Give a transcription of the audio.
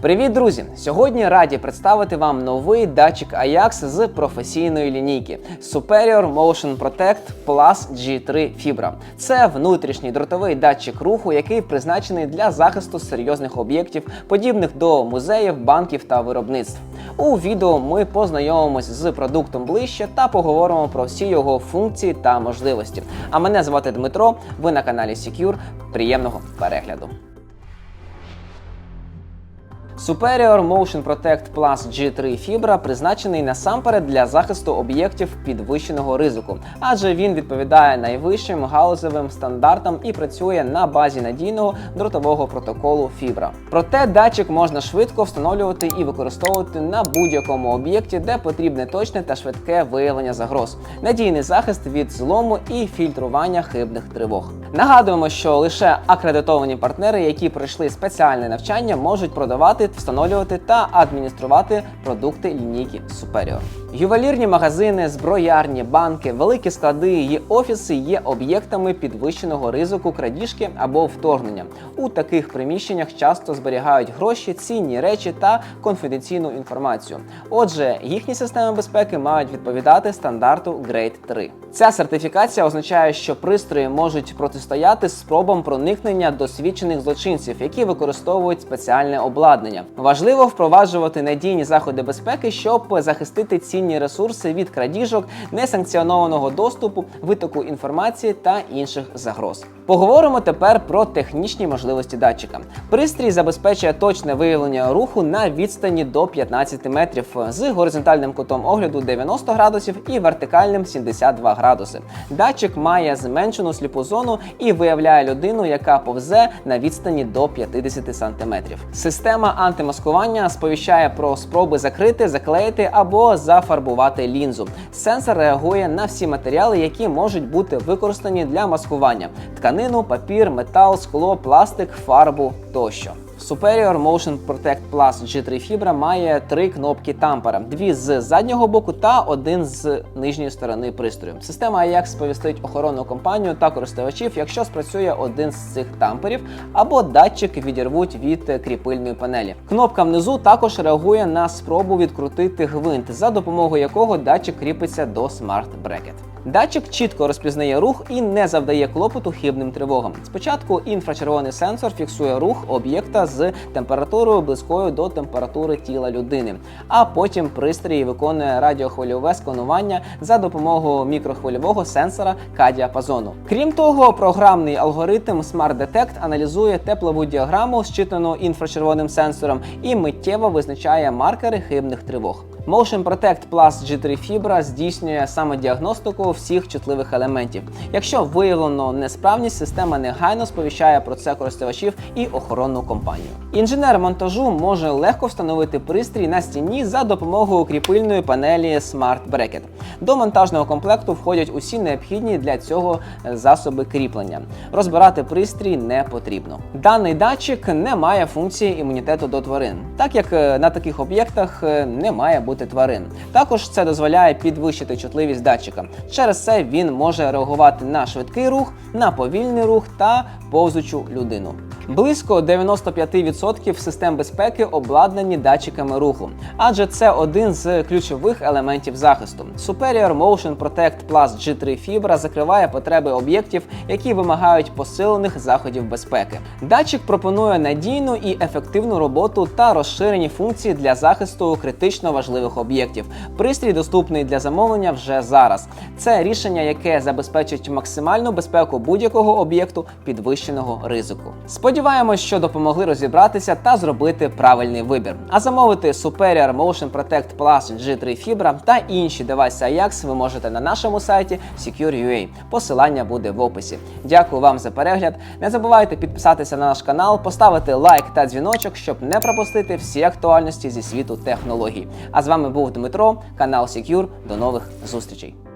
Привіт, друзі! Сьогодні раді представити вам новий датчик Ajax з професійної лінійки Superior Motion Protect Plus G3 Fibra. Це внутрішній дротовий датчик руху, який призначений для захисту серйозних об'єктів, подібних до музеїв, банків та виробництв. У відео ми познайомимось з продуктом ближче та поговоримо про всі його функції та можливості. А мене звати Дмитро. Ви на каналі Secure. Приємного перегляду. Superior Motion Protect Plus G3 Fibra призначений насамперед для захисту об'єктів підвищеного ризику, адже він відповідає найвищим галузевим стандартам і працює на базі надійного дротового протоколу Fibra. Проте датчик можна швидко встановлювати і використовувати на будь-якому об'єкті, де потрібне точне та швидке виявлення загроз, надійний захист від злому і фільтрування хибних тривог. Нагадуємо, що лише акредитовані партнери, які пройшли спеціальне навчання, можуть продавати, встановлювати та адмініструвати продукти лінійки Superior. Ювелірні магазини, зброярні, банки, великі склади і офіси є об'єктами підвищеного ризику крадіжки або вторгнення. У таких приміщеннях часто зберігають гроші, цінні речі та конфіденційну інформацію. Отже, їхні системи безпеки мають відповідати стандарту Grade 3. Ця сертифікація означає, що пристрої можуть протистояти спробам проникнення досвідчених злочинців, які використовують спеціальне обладнання. Важливо впроваджувати надійні заходи безпеки, щоб захистити цінні ресурси від крадіжок, несанкціонованого доступу, витоку інформації та інших загроз. Поговоримо тепер про технічні можливості датчика. Пристрій забезпечує точне виявлення руху на відстані до 15 метрів з горизонтальним кутом огляду 90 градусів і вертикальним 72 градуси. Датчик має зменшену сліпу зону і виявляє людину, яка повзе на відстані до 50 сантиметрів. Система антимаскування сповіщає про спроби закрити, заклеїти або зафарбувати лінзу. Сенсор реагує на всі матеріали, які можуть бути використані для маскування: тканину, папір, метал, скло, пластик, фарбу тощо. Superior Motion Protect Plus G3 Fibra має три кнопки тампера: дві з заднього боку та один з нижньої сторони пристрою. Система AJAX сповістить охоронну компанію та користувачів, якщо спрацює один з цих тамперів, або датчик відірвуть від кріпильної панелі. Кнопка внизу також реагує на спробу відкрутити гвинт, за допомогою якого датчик кріпиться до Bracket. Датчик чітко розпізнає рух і не завдає клопоту хибним тривогам. Спочатку інфрачервоний сенсор фіксує рух об'єкта з температурою близькою до температури тіла людини, а потім пристрій виконує радіохвильове сканування за допомогою мікрохвильового сенсора К-діапазону. Крім того, програмний алгоритм Smart Detect аналізує теплову діаграму, зчитану інфрачервоним сенсором, і миттєво визначає маркери хибних тривог. Motion Protect Plus G3 Fibra здійснює саме діагностику всіх чутливих елементів. Якщо виявлено несправність, система негайно сповіщає про це користувачів і охоронну компанію. Інженер монтажу може легко встановити пристрій на стіні за допомогою кріпильної панелі Smart Bracket. До монтажного комплекту входять усі необхідні для цього засоби кріплення. Розбирати пристрій не потрібно. Даний датчик не має функції імунітету до тварин, так як е, на таких об'єктах е, не має бути тварин. Також це дозволяє підвищити чутливість датчика. Через це він може реагувати на швидкий рух, на повільний рух та повзучу людину. Близько 95% систем безпеки обладнані датчиками руху, адже це один з ключових елементів захисту. Superior Motion Protect Plus G3 Fibra закриває потреби об'єктів, які вимагають посилених заходів безпеки. Датчик пропонує надійну і ефективну роботу та розширені функції для захисту критично важливих об'єктів. Пристрій доступний для замовлення вже зараз. Це рішення, яке забезпечить максимальну безпеку будь-якого об'єкту підвищеного ризику. Сподіваємось, що допомогли розібратися та зробити правильний вибір. А замовити Superior Motion Protect Plus G3 Fibra та інші девайси Ajax ви можете на нашому сайті Secure.ua. Посилання буде в описі. Дякую вам за перегляд. Не забувайте підписатися на наш канал, поставити лайк та дзвіночок, щоб не пропустити всі актуальності зі світу технологій. А з вами був Дмитро, канал Secure. До нових зустрічей.